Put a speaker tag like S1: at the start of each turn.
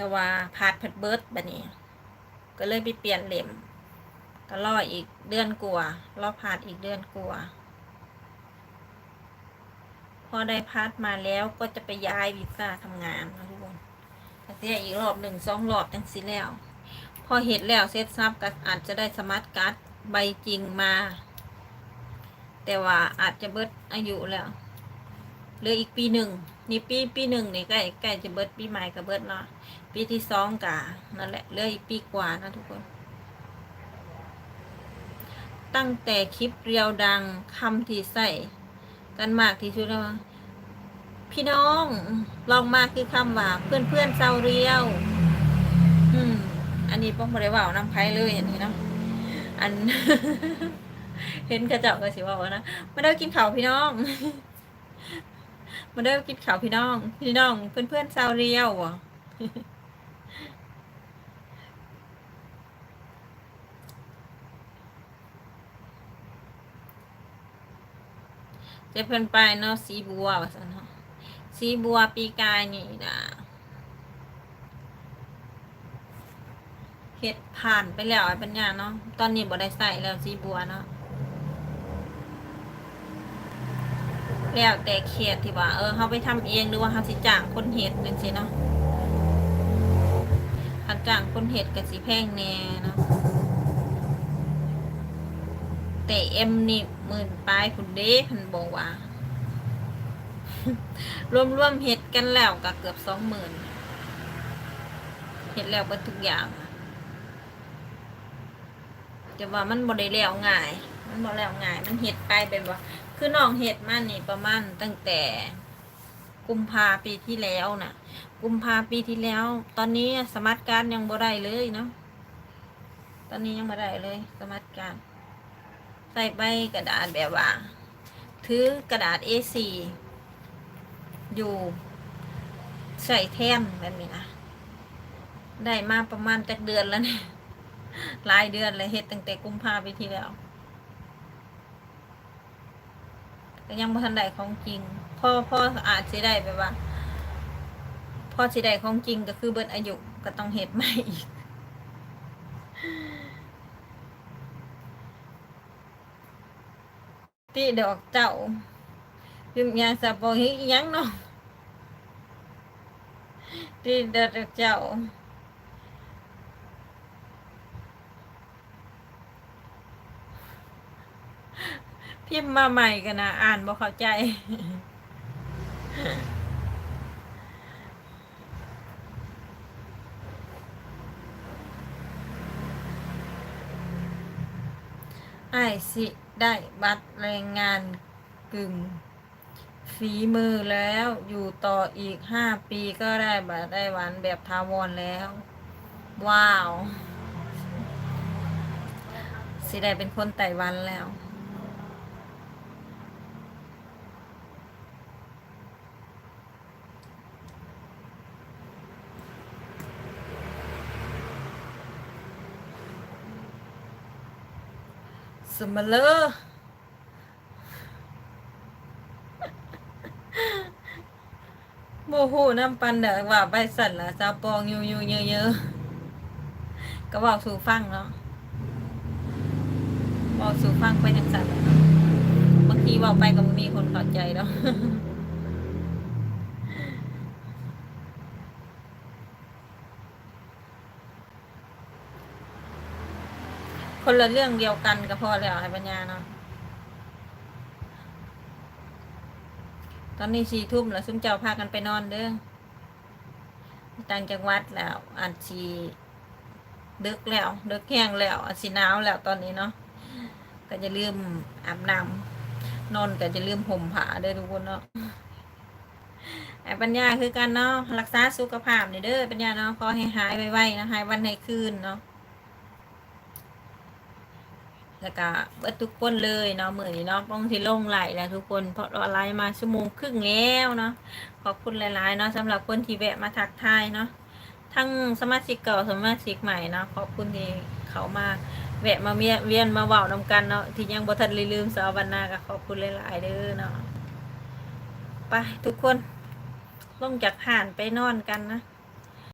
S1: แต่ว่าพาดผัดเบิร์ดแบบนี้ ก็เลยไปเปลี่ยนเหล่มก็รออีกเดือนกว่ารอพาดอีกเดือนกว่าพอได้พาดมาแล้วก็จะไปย้ายวีซ่าทำงานนะทุกคนก็เสียอีกรอบหนึ่งสองรอบจังสิแล้ว พอเห็ดแล้วเซตซับก็อาจจะได้สมาร์ทการ์ดใบจริงมา แต่ว่าอาจจะเบิดอายุแล้ว เหลืออีกปีหนึ่งนี่ปีปีหนึ่งนี่ใกล้ใกล้จะเบิดปีใหม่กับเบิดเนาะปีที่สองกะนั่นแหละเหลืออีกปีกว่านะทุกคน ตั้งแต่คลิปเรียวดังคำที่ใส่กันมากที่สุดแล้วว่าพี่น้องลองมาคือคำว่าเพื่อนเพื่อนเศร้าเรียว อืม อันนี้ป้องบริวาวนำไพ่เลยอันนี้เนาะอัน เห็นกระจาะก็สิว่าว่านะมาเด้กินข้าวพี่น้อง มาเด้กินข้าวพี่น้อง พี่น้อง เพื่อนเพื่อนๆเศร้าเรียวจะเพิ่อนไปเนาะสีบัวว่าซั่นเนาะสีบัวปีกายนี่นะเฮ็ดผ่านไปแล้วไอ้ปัญญาเนาะตอนนี้บ่ได้ใส่แล้วสีบัวเนาะ แล้วแต่เขตที่ว่า เออเฮาไปทำเองหรือว่าเฮาสิจ้างคนเฮ็ดจังซี่เนาะคันจ้างคนเฮ็ดก็สิแพงแน่เนาะแต่เอ็มนี่หมื่นปลายคุณเด้พันบอกว่ารวมรวมๆเห็ดกันแล้วก็เกือบสองหมื่นเห็ดแล้วเบิดทุกอย่างแต่ว่ามันบ่ได้แล้วง่าย มันบ่แล้วง่าย มันเห็ดไปแบบว่าคือน้องเห็ดมานี่ประมาณตั้งแต่กุมภาปีที่แล้วน่ะ กุมภาปีที่แล้ว ตอนนี้สมาร์ทการยังบ่ได้เลยเนาะตอนนี้ยังบ่ได้เลย สมาร์ทการใส่ใบกระดาษแบบว่าถือกระดาษ A4 อยู่ใส่แท่นแบบนี้นะได้มาประมาณจักเดือนแล้วเนี่ยหลายเดือนเลยเฮ็ดตั้งแต่กุมภาพันธ์ปีที่แล้ว ก็ยังบ่ทันได้ของจริงพ่อพ่ออาจสิได้แบบว่าพ่อสิได้ของจริงก็คือเบิดอายุก็ต้องเฮ็ดใหม่อีกตีดอกเจ้าพิมยางสะโปองยังเนาะตีดอกเจ้า พิมพ์มาใหม่กันนะอ่านบ่เข้าใจ ไอ้สิได้บัตรแรงงานกึ่งฝีมือแล้วอยู่ต่ออีกห้าปีก็ได้บัตรได้หวันแบบทาวรแล้ว ว้าว สิได้เป็นคนไต้หวันแล้ว สมเลอโมหูน้ำปันเด้อว่าใบสั่นละซาปองอยู่อยู่เยอะเยอะก็บอกสู่ฟังเนาะบอกสู่ฟังไปจังสันเนาะบางทีบอกไปก็มีคนเข้าใจเนาะ คนละเรื่องเดียวกันก็พอแล้วให้ปัญญาเนาะตอนนี้สี่ทุ่มแล้วซุ้มเจ้าพากันไปนอนเด้อต่างจังหวัดแล้วอาจสีดึกแล้วดึกแห้งแล้วอาจสีหนาวแล้วตอนนี้เนาะก็จะลืมอาบน้ำนอนก็จะลืมห่มผ้าเด้อทุกคนเนาะไอ้ปัญญาคือกันเนาะรักษาสุขภาพนี่เด้อปัญญาเนาะขอให้หายไวๆนะหายวันให้คืนเนาะ แล้วก็เบิดทุกคนเลยเนาะมือนี้เนาะป้องที่ลงไหลแล้วทุกคนเพราะเราไลฟ์มาชั่วโมงครึ่งแล้วเนาะขอบคุณหลายๆเนาะสำหรับคนที่แวะมาทักทายเนาะทั้งสมาชิกเก่าสมาชิกใหม่เนาะขอบคุณที่เขามาแวะมาเวียนเวียนมาเว้านำกันเนาะที่ยังบ่ทันลืมสาวบรรณาก็ขอบคุณหลายๆเด้อเนาะไปทุกคนลงจากผ่านไปนอนกันนะ